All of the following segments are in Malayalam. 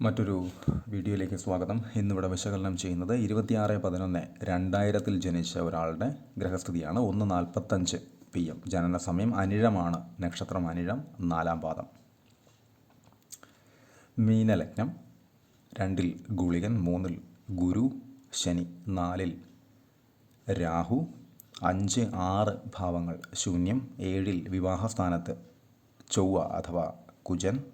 മറ്റൊരു വീഡിയോയിലേക്ക് സ്വാഗതം. ഇന്നിവിടെ വിശകലനം ചെയ്യുന്നത് ഇരുപത്തിയാറ് പതിനൊന്ന് രണ്ടായിരത്തിൽ ജനിച്ച ഒരാളുടെ ഗ്രഹസ്ഥിതിയാണ്. ഒന്ന് നാൽപ്പത്തഞ്ച് പി എം. ജനന സമയം അനിഴമാണ്. നക്ഷത്രം അനിഴം നാലാം പാദം. മീനലഗ്നം രണ്ടിൽ ഗുളികൻ മൂന്നിൽ ഗുരു ശനി നാലിൽ രാഹു അഞ്ച് ആറ് ഭാവങ്ങൾ ശൂന്യം ഏഴിൽ വിവാഹസ്ഥാനത്ത് ചൊവ്വ അഥവാ കുജൻ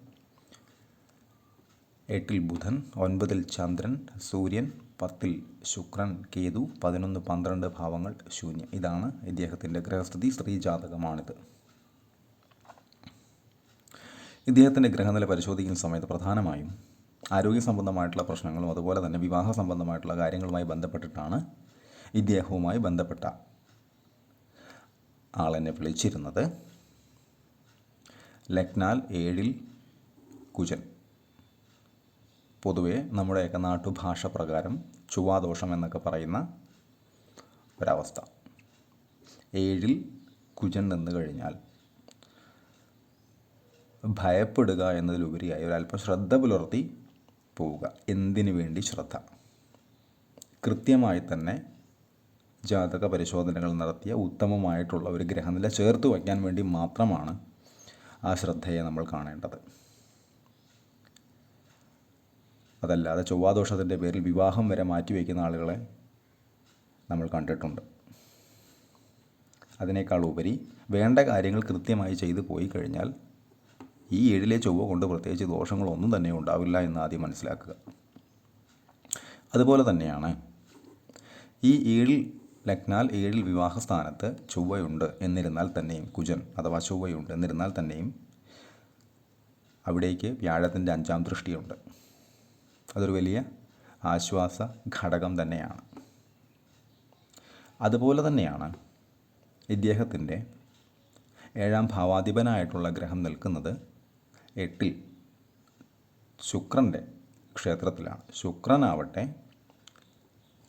എട്ടിൽ ബുധൻ ഒൻപതിൽ ചന്ദ്രൻ സൂര്യൻ പത്തിൽ ശുക്രൻ കേതു പതിനൊന്ന് പന്ത്രണ്ട് ഭാവങ്ങൾ ശൂന്യം. ഇതാണ് ഇദ്ദേഹത്തിന്റെ ഗ്രഹസ്ഥിതി സ്ത്രീജാതകമാണിത്. ഇദ്ദേഹത്തിന്റെ ഗ്രഹനില പരിശോധിക്കുന്ന സമയത്ത് പ്രധാനമായും ആരോഗ്യ സംബന്ധമായിട്ടുള്ള പ്രശ്നങ്ങളും അതുപോലെ തന്നെ വിവാഹ സംബന്ധമായിട്ടുള്ള കാര്യങ്ങളുമായി ബന്ധപ്പെട്ടിട്ടാണ് ഇദ്ദേഹവുമായി ബന്ധപ്പെട്ട ആളെന്നെ വിളിച്ചിരുന്നത്. ലക്നാൽ ഏഴിൽ കുജൻ. പൊതുവേ നമ്മുടെയൊക്കെ നാട്ടുഭാഷ പ്രകാരം ചുവാദോഷം എന്നൊക്കെ പറയുന്ന ഒരവസ്ഥ. ഏഴിൽ കുജൻ നിന്ന് കഴിഞ്ഞാൽ ഭയപ്പെടുക എന്നതിലുപരിയായി ഒരല്പം ശ്രദ്ധ പുലർത്തി പോവുക. എന്തിനു വേണ്ടി ശ്രദ്ധ? കൃത്യമായി തന്നെ ജാതക പരിശോധനകൾ നടത്തിയ ഉത്തമമായിട്ടുള്ള ഒരു ഗ്രഹനില ചേർത്ത് വയ്ക്കാൻ വേണ്ടി മാത്രമാണ് ആ ശ്രദ്ധയെ നമ്മൾ കാണേണ്ടത്. അതല്ലാതെ ചൊവ്വാദോഷത്തിന്റെ പേരിൽ വിവാഹം വരെ മാറ്റിവെക്കുന്ന ആളുകളെ നമ്മൾ കണ്ടിട്ടുണ്ട്. അതിനേക്കാൾ ഉപരി വേണ്ട കാര്യങ്ങൾ കൃത്യമായി ചെയ്തു പോയി കഴിഞ്ഞാൽ ഈ ഏഴിലെ ചൊവ്വ കൊണ്ട് പ്രത്യേകിച്ച് ദോഷങ്ങളൊന്നും തന്നെ ഉണ്ടാവില്ല എന്ന് ആദ്യം മനസ്സിലാക്കുക. അതുപോലെ തന്നെയാണ് ഈ ഏഴിൽ ലഗ്നാൽ ഏഴിൽ വിവാഹ സ്ഥാനത്ത് ചൊവ്വയുണ്ട് എന്നിരുന്നാൽ തന്നെയും കുജൻ അഥവാ ചൊവ്വയുണ്ട് എന്നിരുന്നാൽ തന്നെയും അവിടേക്ക് വ്യാഴത്തിന്റെ അഞ്ചാം ദൃഷ്ടിയുണ്ട്. അതൊരു വലിയ ആശ്വാസ ഘടകം തന്നെയാണ്. അതുപോലെ തന്നെയാണ് ഇദ്ദേഹത്തിന്റെ ഏഴാം ഭാവാധിപനായിട്ടുള്ള ഗ്രഹം നിൽക്കുന്നത് എട്ടിൽ ശുക്രന്റെ ക്ഷേത്രത്തിലാണ്. ശുക്രനാവട്ടെ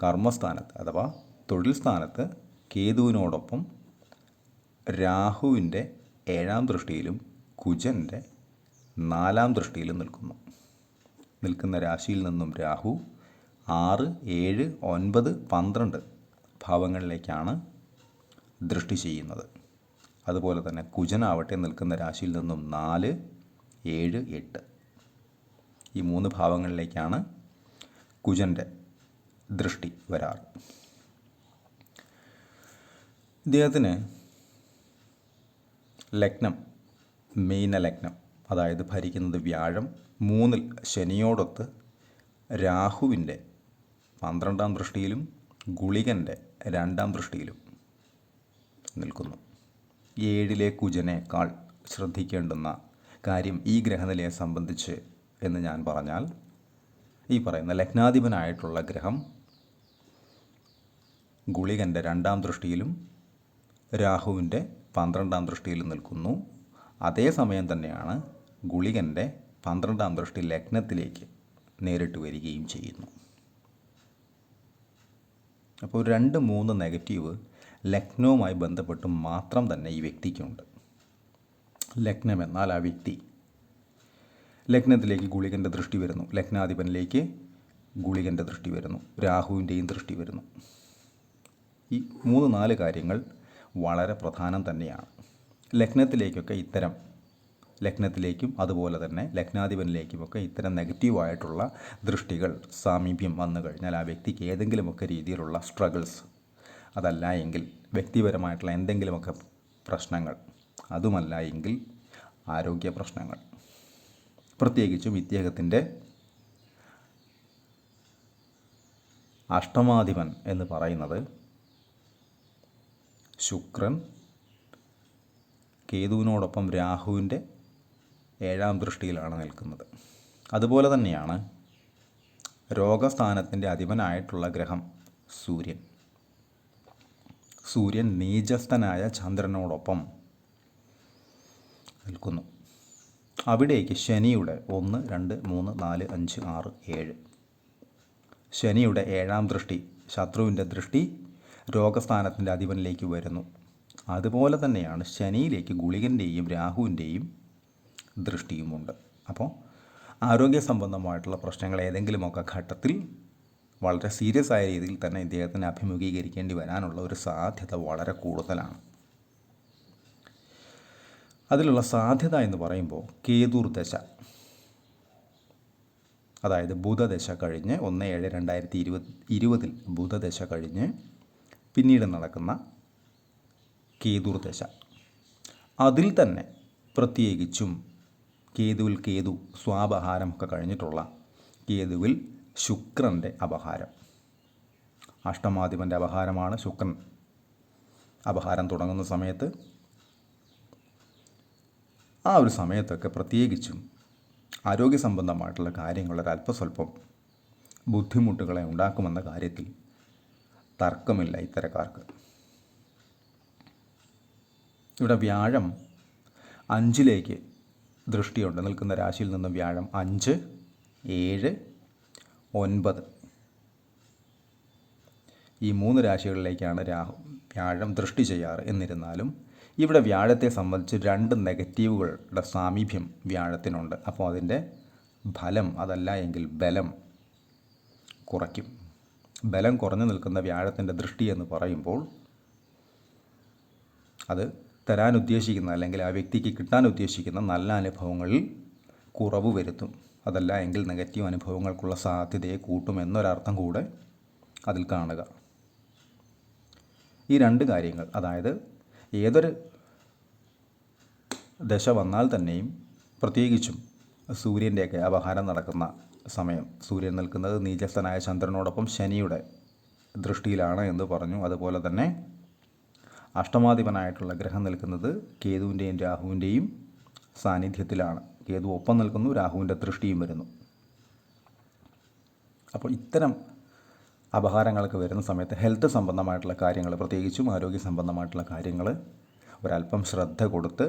കർമ്മസ്ഥാനത്ത് അഥവാ തൊഴിൽ സ്ഥാനത്ത് കേതുവിനോടൊപ്പം രാഹുവിന്റെ ഏഴാം ദൃഷ്ടിയിലും കുജന്റെ നാലാം ദൃഷ്ടിയിലും നിൽക്കുന്നു. നിൽക്കുന്ന രാശിയിൽ നിന്നും രാഹു ആറ് ഏഴ് ഒൻപത് പന്ത്രണ്ട് ഭാവങ്ങളിലേക്കാണ് ദൃഷ്ടി ചെയ്യുന്നത്. അതുപോലെ തന്നെ കുജനാവട്ടെ നിൽക്കുന്ന രാശിയിൽ നിന്നും നാല് ഏഴ് എട്ട്. ഈ മൂന്ന് ഭാവങ്ങളിലേക്കാണ് കുജന്റെ ദൃഷ്ടി വരാറ്. ഇദ്ദേഹത്തിന് ലഗ്നം മീനലഗ്നം അതായത് ഭരിക്കുന്നത് വ്യാഴം മൂന്നിൽ ശനിയോടൊത്ത് രാഹുവിന്റെ പന്ത്രണ്ടാം ദൃഷ്ടിയിലും ഗുളികന്റെ രണ്ടാം ദൃഷ്ടിയിലും നിൽക്കുന്നു. ഏഴിലെ കുജനേക്കാൾ ശ്രദ്ധിക്കേണ്ടുന്ന കാര്യം ഈ ഗ്രഹനിലയെ സംബന്ധിച്ച് എന്ന് ഞാൻ പറഞ്ഞാൽ ഈ പറയുന്ന ലഗ്നാധിപനായിട്ടുള്ള ഗ്രഹം ഗുളികന്റെ രണ്ടാം ദൃഷ്ടിയിലും രാഹുവിന്റെ പന്ത്രണ്ടാം ദൃഷ്ടിയിലും നിൽക്കുന്നു. അതേസമയം തന്നെയാണ് ഗുളികന്റെ പന്ത്രണ്ടാം ദൃഷ്ടി ലഗ്നത്തിലേക്ക് നേരിട്ട് വരികയും ചെയ്യുന്നു. അപ്പോൾ രണ്ട് മൂന്ന് നെഗറ്റീവ് ലഗ്നവുമായി ബന്ധപ്പെട്ട് മാത്രം തന്നെ ഈ വ്യക്തിക്കുണ്ട്. ലഗ്നം എന്നാൽ ആ വ്യക്തി. ലഗ്നത്തിലേക്ക് ഗുളികന്റെ ദൃഷ്ടി വരുന്നു. ലഗ്നാധിപനിലേക്ക് ഗുളികന്റെ ദൃഷ്ടി വരുന്നു. രാഹുവിന്റെയും ദൃഷ്ടി വരുന്നു. ഈ മൂന്ന് നാല് കാര്യങ്ങൾ വളരെ പ്രധാനം തന്നെയാണ്. ലഗ്നത്തിലേക്കൊക്കെ ഇത്തരം ലഗ്നത്തിലേക്കും അതുപോലെ തന്നെ ലഗ്നാധിപനിലേക്കുമൊക്കെ ഇത്തരം നെഗറ്റീവായിട്ടുള്ള ദൃഷ്ടികൾ സാമീപ്യം വന്നു കഴിഞ്ഞാൽ ആ വ്യക്തിക്ക് ഏതെങ്കിലുമൊക്കെ രീതിയിലുള്ള സ്ട്രഗിൾസ് അതല്ല എങ്കിൽ വ്യക്തിപരമായിട്ടുള്ള എന്തെങ്കിലുമൊക്കെ പ്രശ്നങ്ങൾ അതുമല്ല എങ്കിൽ ആരോഗ്യ പ്രശ്നങ്ങൾ. പ്രത്യേകിച്ചും ഇദ്ദേഹത്തിന്റെ അഷ്ടമാധിപൻ എന്ന് പറയുന്നത് ശുക്രൻ കേതുവിനോടൊപ്പം രാഹുവിന്റെ ഏഴാം ദൃഷ്ടിയിലാണ് നിൽക്കുന്നത്. അതുപോലെ തന്നെയാണ് രോഗസ്ഥാനത്തിന്റെ അധിപനായിട്ടുള്ള ഗ്രഹം സൂര്യൻ. സൂര്യൻ നീചസ്ഥനായ ചന്ദ്രനോടൊപ്പം നിൽക്കുന്നു. അവിടേക്ക് ശനിയുടെ ഒന്ന് രണ്ട് മൂന്ന് നാല് അഞ്ച് ആറ് ഏഴ്. ശനിയുടെ ഏഴാം ദൃഷ്ടി ശത്രുവിന്റെ ദൃഷ്ടി രോഗസ്ഥാനത്തിന്റെ അധിപനിലേക്ക് വരുന്നു. അതുപോലെ തന്നെയാണ് ശനിയിലേക്ക് ഗുളികന്റെയും രാഹുവിന്റെയും ദൃഷ്ടിയുമുണ്ട്. അപ്പോൾ ആരോഗ്യ സംബന്ധമായിട്ടുള്ള പ്രശ്നങ്ങൾ ഏതെങ്കിലുമൊക്കെ ഘട്ടത്തിൽ വളരെ സീരിയസ് ആയ രീതിയിൽ തന്നെ ഇദ്ദേഹത്തിന് അഭിമുഖീകരിക്കേണ്ടി വരാനുള്ള ഒരു സാധ്യത വളരെ കൂടുതലാണ്. അതിലുള്ള സാധ്യത എന്ന് പറയുമ്പോൾ കേതൂർ ദശ. അതായത് ബുധദശ കഴിഞ്ഞ് ഒന്ന് ഏഴ് രണ്ടായിരത്തി ഇരുപത് ഇരുപതിൽ ബുധദശ കഴിഞ്ഞ് പിന്നീട് നടക്കുന്ന കേതുർദശ അതിൽ തന്നെ പ്രത്യേകിച്ചും കേതുവിൽ കേതു സ്വാപഹാരം ഒക്കെ കഴിഞ്ഞിട്ടുള്ള കേതുവിൽ ശുക്രന്റെ അപഹാരം. അഷ്ടമാധിപന്റെ അപഹാരമാണ് ശുക്രൻ. അപഹാരം തുടങ്ങുന്ന സമയത്ത് ആ ഒരു സമയത്തൊക്കെ പ്രത്യേകിച്ചും ആരോഗ്യ സംബന്ധമായിട്ടുള്ള കാര്യങ്ങൾ ഒരല്പസ്വല്പം ബുദ്ധിമുട്ടുകളെ ഉണ്ടാക്കുമെന്ന കാര്യത്തിൽ തർക്കമില്ല ഇത്തരക്കാർക്ക്. ഇവിടെ വ്യാഴം അഞ്ചിലേക്ക് ദൃഷ്ടിയുണ്ട്. നിൽക്കുന്ന രാശിയിൽ നിന്നും വ്യാഴം അഞ്ച് ഏഴ് ഒൻപത്. ഈ മൂന്ന് രാശികളിലേക്കാണ് രാഹു വ്യാഴം ദൃഷ്ടി ചെയ്യാറ്. എന്നിരുന്നാലും ഇവിടെ വ്യാഴത്തെ സംബന്ധിച്ച് രണ്ട് നെഗറ്റീവുകളുടെ സാമീപ്യം വ്യാഴത്തിനുണ്ട്. അപ്പോൾ അതിന്റെ ഫലം അതല്ല എങ്കിൽ ബലം കുറയ്ക്കും. ബലം കുറഞ്ഞു നിൽക്കുന്ന വ്യാഴത്തിന്റെ ദൃഷ്ടി എന്ന് പറയുമ്പോൾ അത് തരാൻ ഉദ്ദേശിക്കുന്ന അല്ലെങ്കിൽ ആ വ്യക്തിക്ക് കിട്ടാൻ ഉദ്ദേശിക്കുന്ന നല്ല അനുഭവങ്ങളിൽ കുറവ് വരുത്തും. അതല്ല എങ്കിൽ നെഗറ്റീവ് അനുഭവങ്ങൾക്കുള്ള സാധ്യതയെ കൂട്ടും എന്നൊരർത്ഥം കൂടെ അതിൽ കാണുക. ഈ രണ്ട് കാര്യങ്ങൾ അതായത് ഏതൊരു ദശ വന്നാൽ തന്നെയും പ്രത്യേകിച്ചും സൂര്യന്റെയൊക്കെ അപഹാരം നടക്കുന്ന സമയം സൂര്യൻ നിൽക്കുന്നത് നീചസ്ഥനായ ചന്ദ്രനോടൊപ്പം ശനിയുടെ ദൃഷ്ടിയിലാണ് എന്ന് പറഞ്ഞു. അതുപോലെ തന്നെ അഷ്ടമാധിപനായിട്ടുള്ള ഗ്രഹം നിൽക്കുന്നത് കേതുവിന്റെയും രാഹുവിന്റെയും സാന്നിധ്യത്തിലാണ്. കേതു ഒപ്പം നിൽക്കുന്നു രാഹുവിന്റെ ദൃഷ്ടിയും വരുന്നു. അപ്പോൾ ഇത്തരം അപഹാരങ്ങളൊക്കെ വരുന്ന സമയത്ത് ഹെൽത്ത് സംബന്ധമായിട്ടുള്ള കാര്യങ്ങൾ പ്രത്യേകിച്ചും ആരോഗ്യ സംബന്ധമായിട്ടുള്ള കാര്യങ്ങൾ ഒരല്പം ശ്രദ്ധ കൊടുത്ത്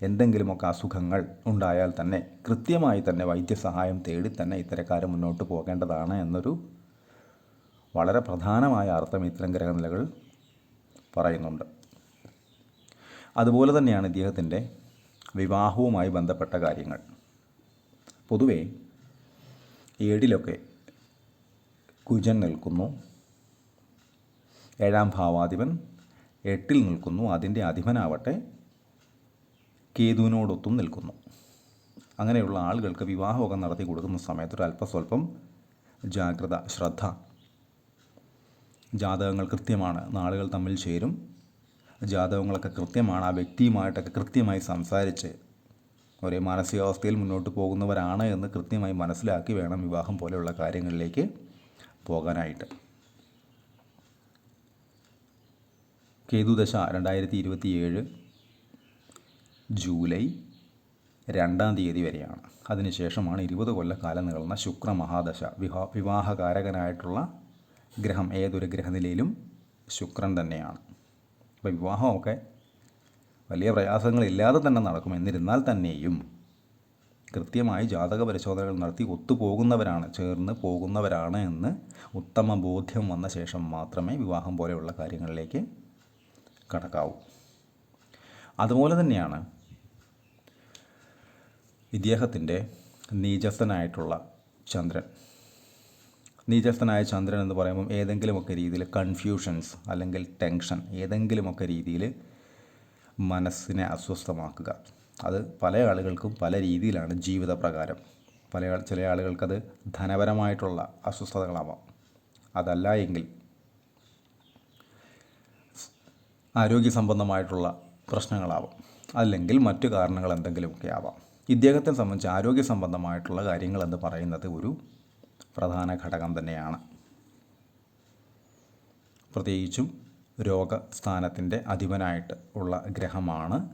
എന്തെങ്കിലുമൊക്കെ അസുഖങ്ങൾ ഉണ്ടായാൽ തന്നെ കൃത്യമായി തന്നെ വൈദ്യസഹായം തേടി തന്നെ ഇത്തരക്കാർ മുന്നോട്ട് പോകേണ്ടതാണ് എന്നൊരു വളരെ പ്രധാനമായ അർത്ഥം ഇത്തരം ഗ്രഹനിലകൾ പറയുന്നുണ്ട്. അതുപോലെ തന്നെയാണ് ഇദ്ദേഹത്തിന്റെ വിവാഹവുമായി ബന്ധപ്പെട്ട കാര്യങ്ങൾ. പൊതുവേ ഏഴിലൊക്കെ കുജൻ നിൽക്കുന്നു. ഏഴാം ഭാവാധിപൻ എട്ടിൽ നിൽക്കുന്നു. അതിന്റെ അധിപനാവട്ടെ കേതുവിനോടൊത്തും നിൽക്കുന്നു. അങ്ങനെയുള്ള ആളുകൾക്ക് വിവാഹമൊക്കെ നടത്തി കൊടുക്കുന്ന സമയത്ത് ഒരു അല്പസ്വല്പം ജാഗ്രത ശ്രദ്ധ ജാതകങ്ങൾ കൃത്യമാണ് നാളുകൾ തമ്മിൽ ചേരും. ജാതകങ്ങളൊക്കെ കൃത്യമാണ് ആ വ്യക്തിയുമായിട്ടൊക്കെ കൃത്യമായി സംസാരിച്ച് ഒരേ മാനസികാവസ്ഥയിൽ മുന്നോട്ട് പോകുന്നവരാണ് എന്ന് കൃത്യമായി മനസ്സിലാക്കി വേണം വിവാഹം പോലെയുള്ള കാര്യങ്ങളിലേക്ക് പോകാനായിട്ട്. കേതുദശ രണ്ടായിരത്തി ഇരുപത്തി ഏഴ് ജൂലൈ രണ്ടാം തീയതി വരെയാണ്. അതിനുശേഷമാണ് ഇരുപത് കൊല്ലക്കാലം നീളുന്ന ശുക്രമഹാദശ. വിവാ വിവാഹകാരകനായിട്ടുള്ള ഗ്രഹം ഏതൊരു ഗ്രഹനിലയിലും ശുക്രൻ തന്നെയാണ്. അപ്പോൾ വിവാഹമൊക്കെ വലിയ പ്രയാസങ്ങളില്ലാതെ തന്നെ നടക്കും. എന്നിരുന്നാൽ തന്നെയും കൃത്യമായി ജാതക പരിശോധനകൾ നടത്തി ഒത്തുപോകുന്നവരാണ് ചേർന്ന് പോകുന്നവരാണ് എന്ന് ഉത്തമ ബോധ്യം വന്ന ശേഷം മാത്രമേ വിവാഹം പോലെയുള്ള കാര്യങ്ങളിലേക്ക് കടക്കാവൂ. അതുപോലെ തന്നെയാണ് ഇദ്ദേഹത്തിന്റെ നീചസ്ഥനായിട്ടുള്ള ചന്ദ്രൻ. നീചസ്ഥനായ ചന്ദ്രൻ എന്ന് പറയുമ്പം ഏതെങ്കിലുമൊക്കെ രീതിയിൽ കൺഫ്യൂഷൻസ് അല്ലെങ്കിൽ ടെൻഷൻ ഏതെങ്കിലുമൊക്കെ രീതിയിൽ മനസ്സിനെ അസ്വസ്ഥമാക്കുക. അത് പല ആളുകൾക്കും പല രീതിയിലാണ് ജീവിത പ്രകാരം പല ചില ആളുകൾക്കത് ധനപരമായിട്ടുള്ള അസ്വസ്ഥതകളാവാം. അതല്ല എങ്കിൽ ആരോഗ്യ സംബന്ധമായിട്ടുള്ള പ്രശ്നങ്ങളാവാം. അല്ലെങ്കിൽ മറ്റു കാരണങ്ങൾ എന്തെങ്കിലുമൊക്കെ ആവാം. ഇദ്ദേഹത്തെ സംബന്ധിച്ച് ആരോഗ്യ സംബന്ധമായിട്ടുള്ള കാര്യങ്ങൾ എന്ന് പറയുന്നത് ഒരു പ്രധാന ഘടകം തന്നെയാണ്. പ്രത്യേകിച്ചും രോഗസ്ഥാനത്തിന്റെ അധിപനായിട്ട് ഉള്ള ഗ്രഹമാണ്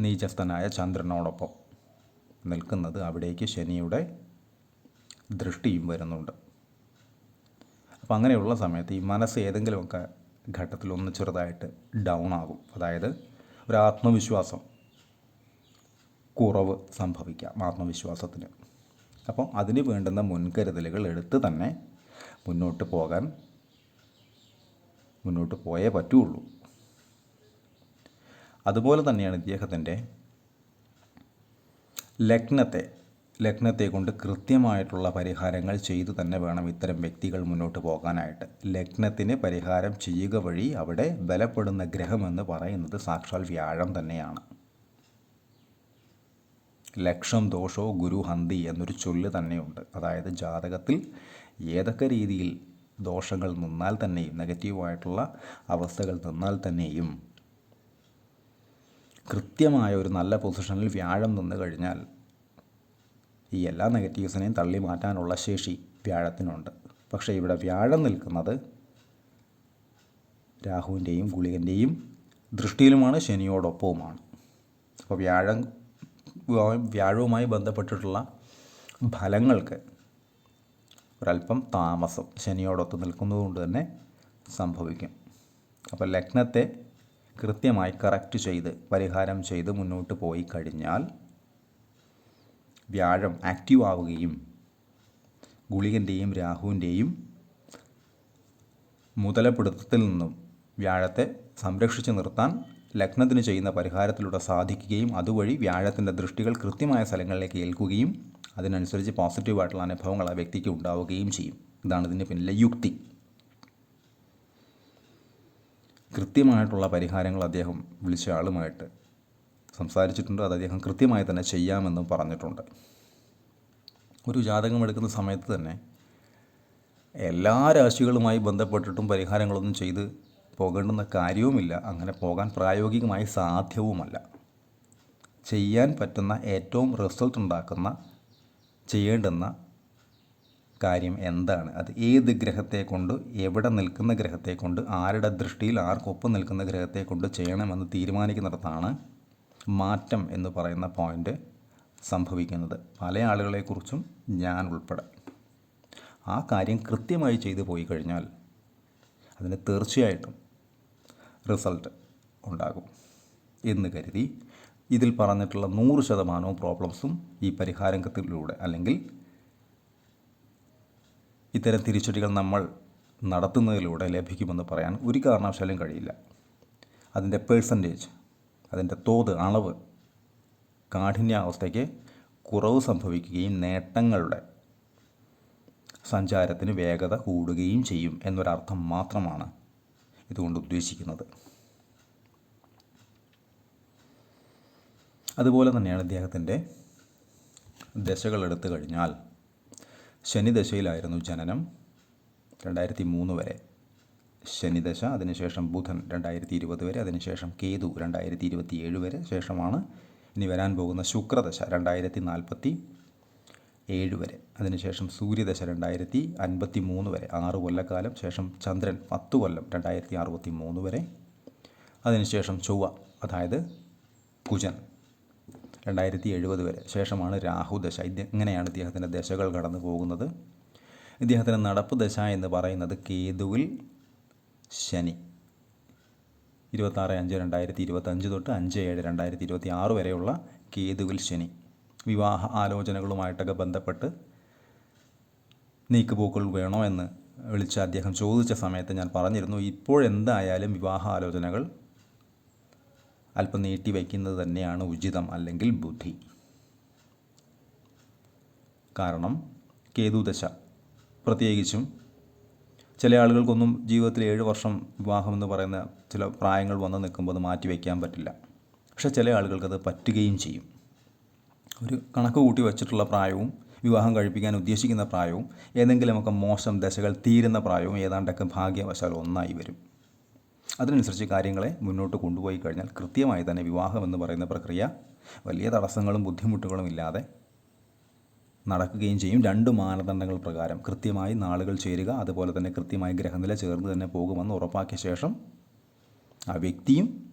നീചസ്ഥനായ ചന്ദ്രനോടൊപ്പം നിൽക്കുന്നത്. അവിടേക്ക് ശനിയുടെ ദൃഷ്ടിയും വരുന്നുണ്ട്. അപ്പം അങ്ങനെയുള്ള സമയത്ത് ഈ മനസ്സ് ഏതെങ്കിലുമൊക്കെ ഘട്ടത്തിൽ ഒന്ന് ചെറുതായിട്ട് ഡൗൺ ആകും. അതായത് ഒരു ആത്മവിശ്വാസം കുറവ് സംഭവിക്കാം ആത്മവിശ്വാസത്തിന്. അപ്പോൾ അതിന് വേണ്ടുന്ന മുൻകരുതലുകൾ എടുത്ത് തന്നെ മുന്നോട്ട് പോകാൻ മുന്നോട്ട് പോയേ പറ്റുള്ളൂ. അതുപോലെ തന്നെയാണ് ഇദ്ദേഹത്തിന്റെ ലഗ്നത്തെ ലഗ്നത്തെ കൊണ്ട് കൃത്യമായിട്ടുള്ള പരിഹാരങ്ങൾ ചെയ്തു തന്നെ വേണം ഇത്തരം വ്യക്തികൾ മുന്നോട്ട് പോകാനായിട്ട്. ലഗ്നത്തിന് പരിഹാരം ചെയ്യുക വഴി അവിടെ ബലപ്പെടുന്ന ഗ്രഹമെന്ന് പറയുന്നത് സാക്ഷാൽ വ്യാഴം തന്നെയാണ്. ലക്ഷം ദോഷോ ഗുരു ഹന്തി എന്നൊരു ചൊല്ല് തന്നെയുണ്ട്. അതായത് ജാതകത്തിൽ ഏതൊക്കെ രീതിയിൽ ദോഷങ്ങൾ നിന്നാൽ തന്നെയും നെഗറ്റീവായിട്ടുള്ള അവസ്ഥകൾ നിന്നാൽ തന്നെയും കൃത്യമായ ഒരു നല്ല പൊസിഷനിൽ വ്യാഴം നിന്ന് കഴിഞ്ഞാൽ ഈ എല്ലാ നെഗറ്റീവ്സിനെയും തള്ളി മാറ്റാനുള്ള ശേഷി വ്യാഴത്തിനുണ്ട്. പക്ഷേ ഇവിടെ വ്യാഴം നിൽക്കുന്നത് രാഹുവിന്റെയും ഗുളികന്റെയും ദൃഷ്ടിയിലുമാണ് ശനിയോടൊപ്പവുമാണ്. അപ്പോൾ വ്യാഴം വ്യാഴവുമായി ബന്ധപ്പെട്ടിട്ടുള്ള ഫലങ്ങൾക്ക് ഒരല്പം താമസം ശനിയോടൊത്ത് നിൽക്കുന്നതുകൊണ്ട് തന്നെ സംഭവിക്കും. അപ്പോൾ ലഗ്നത്തെ കൃത്യമായി കറക്റ്റ് ചെയ്ത് പരിഹാരം ചെയ്ത് മുന്നോട്ട് പോയി കഴിഞ്ഞാൽ വ്യാഴം ആക്റ്റീവ് ആവുകയും ഗുളികന്റെയും രാഹുവിന്റെയും മുതലപ്പെടുത്തത്തിൽ നിന്നും വ്യാഴത്തെ സംരക്ഷിച്ചു നിർത്താൻ ലഗ്നത്തിന് ചെയ്യുന്ന പരിഹാരത്തിലൂടെ സാധിക്കുകയും അതുവഴി വ്യാഴത്തിന്റെ ദൃഷ്ടികൾ കൃത്യമായ സ്ഥലങ്ങളിലേക്ക് ഏൽക്കുകയും അതിനനുസരിച്ച് പോസിറ്റീവായിട്ടുള്ള അനുഭവങ്ങൾ ആ വ്യക്തിക്ക് ഉണ്ടാവുകയും ചെയ്യും. ഇതാണ് ഇതിന്റെ പിന്നിലെ യുക്തി. കൃത്യമായിട്ടുള്ള പരിഹാരങ്ങൾ അദ്ദേഹം വിളിച്ച ആളുമായിട്ട് സംസാരിച്ചിട്ടുണ്ട്. അത് അദ്ദേഹം കൃത്യമായി തന്നെ ചെയ്യാമെന്നും പറഞ്ഞിട്ടുണ്ട്. ഒരു ജാതകം എടുക്കുന്ന സമയത്ത് തന്നെ എല്ലാ രാശികളുമായി ബന്ധപ്പെട്ടിട്ടും പരിഹാരങ്ങളൊന്നും ചെയ്ത് പോകേണ്ടുന്ന കാര്യവുമില്ല. അങ്ങനെ പോകാൻ പ്രായോഗികമായി സാധ്യവുമല്ല. ചെയ്യാൻ പറ്റുന്ന ഏറ്റവും റിസൾട്ട് ഉണ്ടാക്കുന്ന ചെയ്യേണ്ടുന്ന കാര്യം എന്താണ്? അത് ഏത് ഗ്രഹത്തെ കൊണ്ട് എവിടെ നിൽക്കുന്ന ഗ്രഹത്തെ കൊണ്ട് ആരുടെ ദൃഷ്ടിയിൽ ആർക്കൊപ്പം നിൽക്കുന്ന ഗ്രഹത്തെ കൊണ്ട് ചെയ്യണമെന്ന് തീരുമാനിക്കുന്നിടത്താണ് മാറ്റം എന്ന് പറയുന്ന പോയിന്റ് സംഭവിക്കുന്നത്. പല ആളുകളെക്കുറിച്ചും ഞാൻ ഉൾപ്പെടെ. ആ കാര്യം കൃത്യമായി ചെയ്തു പോയി കഴിഞ്ഞാൽ അതിന് തീർച്ചയായിട്ടും റിസൾട്ട് ഉണ്ടാകും. എന്ന് കരുതി ഇതിൽ പറഞ്ഞിട്ടുള്ള നൂറ് ശതമാനവും പ്രോബ്ലംസും ഈ പരിഹാരത്തിലൂടെ അല്ലെങ്കിൽ ഇത്തരം തിരിച്ചടികൾ നമ്മൾ നടത്തുന്നതിലൂടെ ലഭിക്കുമെന്ന് പറയാൻ ഒരു കാരണവശാലും കഴിയില്ല. അതിന്റെ പേഴ്സന്റേജ് അതിന്റെ തോത് അളവ് കാഠിന്യാവസ്ഥയ്ക്ക് കുറവ് സംഭവിക്കുകയും നേട്ടങ്ങളുടെ സഞ്ചാരത്തിന് വേഗത കൂടുകയും ചെയ്യും എന്നൊരർത്ഥം മാത്രമാണ് ഇതുകൊണ്ട് ഉദ്ദേശിക്കുന്നത്. അതുപോലെ തന്നെയാണ് ഇദ്ദേഹത്തിന്റെ ദശകൾ എടുത്തു കഴിഞ്ഞാൽ ശനിദശയിലായിരുന്നു ജനനം. രണ്ടായിരത്തി മൂന്ന് വരെ ശനിദശ അതിനുശേഷം ബുധൻ രണ്ടായിരത്തി ഇരുപത് വരെ അതിനുശേഷം കേതു രണ്ടായിരത്തി ഇരുപത്തി ഏഴ് വരെ ശേഷമാണ് ഇനി വരാൻ പോകുന്ന ശുക്രദശ രണ്ടായിരത്തി നാൽപ്പത്തി ഏഴ് വരെ. അതിനുശേഷം സൂര്യദശ രണ്ടായിരത്തി അൻപത്തി മൂന്ന് വരെ. ആറ് കൊല്ലക്കാലം. ശേഷം ചന്ദ്രൻ പത്ത് കൊല്ലം രണ്ടായിരത്തി അറുപത്തി മൂന്ന് വരെ. അതിനുശേഷം ചൊവ്വ അതായത് കുജൻ രണ്ടായിരത്തി എഴുപത് വരെ. ശേഷമാണ് രാഹുദശ. ഇങ്ങനെയാണ് ഇദ്ദേഹത്തിന്റെ ദശകൾ കടന്നു പോകുന്നത്? ഇദ്ദേഹത്തിന്റെ നടപ്പ് ദശ എന്ന് പറയുന്നത് കേതുവിൽ ശനി. ഇരുപത്താറ് അഞ്ച് രണ്ടായിരത്തി ഇരുപത്തഞ്ച് തൊട്ട് അഞ്ച് ഏഴ് രണ്ടായിരത്തി ഇരുപത്തി ആറ് വരെയുള്ള കേതുവിൽ ശനി. വിവാഹ ആലോചനകളുമായിട്ടൊക്കെ ബന്ധപ്പെട്ട് നീക്കുപോക്കുകൾ വേണോ എന്ന് വിളിച്ച് അദ്ദേഹം ചോദിച്ച സമയത്ത് ഞാൻ പറഞ്ഞിരുന്നു ഇപ്പോഴെന്തായാലും വിവാഹ ആലോചനകൾ അല്പം നീട്ടി വയ്ക്കുന്നത് തന്നെയാണ് ഉചിതം അല്ലെങ്കിൽ ബുദ്ധി. കാരണം കേതുദശ പ്രത്യേകിച്ചും ചില ആളുകൾക്കൊന്നും ജീവിതത്തിൽ ഏഴ് വർഷം വിവാഹം എന്ന് പറയുന്ന ചില പ്രായങ്ങൾ വന്ന് നിൽക്കുമ്പോൾ അത് മാറ്റി വയ്ക്കാൻ പറ്റില്ല. പക്ഷേ ചില ആളുകൾക്കത് പറ്റുകയും ചെയ്യും. ഒരു കണക്ക് കൂട്ടി വച്ചിട്ടുള്ള പ്രായവും വിവാഹം കഴിപ്പിക്കാൻ ഉദ്ദേശിക്കുന്ന പ്രായവും ഏതെങ്കിലുമൊക്കെ മോശം ദശകൾ തീരുന്ന പ്രായവും ഏതാണ്ടൊക്കെ ഭാഗ്യവശാൽ ഒന്നായി വരും. അതിനനുസരിച്ച് കാര്യങ്ങളെ മുന്നോട്ട് കൊണ്ടുപോയി കഴിഞ്ഞാൽ കൃത്യമായി തന്നെ വിവാഹം എന്ന് പറയുന്ന പ്രക്രിയ വലിയ തടസ്സങ്ങളും ബുദ്ധിമുട്ടുകളും ഇല്ലാതെ നടക്കുകയും ചെയ്യും. രണ്ട് മാനദണ്ഡങ്ങൾ പ്രകാരം കൃത്യമായി നാളുകൾ ചേരുക അതുപോലെ തന്നെ കൃത്യമായി ഗ്രഹനില ചേർന്ന് തന്നെ പോകുമെന്ന് ഉറപ്പാക്കിയ ശേഷം ആ വ്യക്തിയും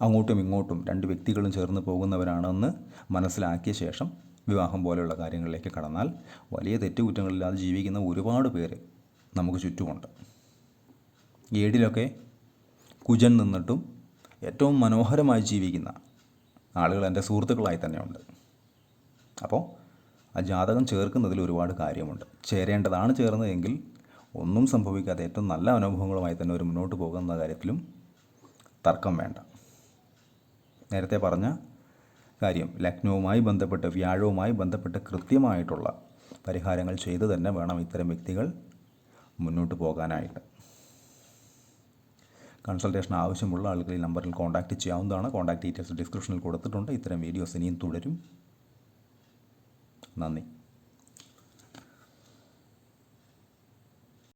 അങ്ങോട്ടും ഇങ്ങോട്ടും രണ്ട് വ്യക്തികളും ചേർന്ന് പോകുന്നവരാണെന്ന് മനസ്സിലാക്കിയ ശേഷം വിവാഹം പോലെയുള്ള കാര്യങ്ങളിലേക്ക് കടന്നാൽ വലിയ തെറ്റുകുറ്റങ്ങളില്ലാതെ ജീവിക്കുന്ന ഒരുപാട് പേര് നമുക്ക് ചുറ്റുമുണ്ട്. ഏടിലൊക്കെ കുജൻ നിന്നിട്ടും ഏറ്റവും മനോഹരമായി ജീവിക്കുന്ന ആളുകൾ എന്റെ സുഹൃത്തുക്കളായി തന്നെയുണ്ട്. അപ്പോൾ ആ ജാതകം ചേർക്കുന്നതിൽ ഒരുപാട് കാര്യമുണ്ട്. ചേരേണ്ടതാണ് ചേർന്നതെങ്കിൽ ഒന്നും സംഭവിക്കാതെ ഏറ്റവും നല്ല അനുഭവങ്ങളുമായി തന്നെ ഒരു മുന്നോട്ട് പോകുന്ന കാര്യത്തിലും തർക്കം വേണ്ട. നേരത്തെ പറഞ്ഞ കാര്യം ലഗ്നവുമായി ബന്ധപ്പെട്ട് വ്യാഴവുമായി ബന്ധപ്പെട്ട് കൃത്യമായിട്ടുള്ള പരിഹാരങ്ങൾ ചെയ്തു തന്നെ വേണം ഇത്തരം വ്യക്തികൾ മുന്നോട്ട് പോകാനായിട്ട്. കൺസൾട്ടേഷൻ ആവശ്യമുള്ള ആളുകൾ ഈ നമ്പറിൽ കോൺടാക്റ്റ് ചെയ്യാവുന്നതാണ്. കോൺടാക്ട് ഡീറ്റെയിൽസ് ഡിസ്ക്രിപ്ഷനിൽ കൊടുത്തിട്ടുണ്ട്. ഇത്തരം വീഡിയോസ് ഇനിയും തുടരും. നന്ദി.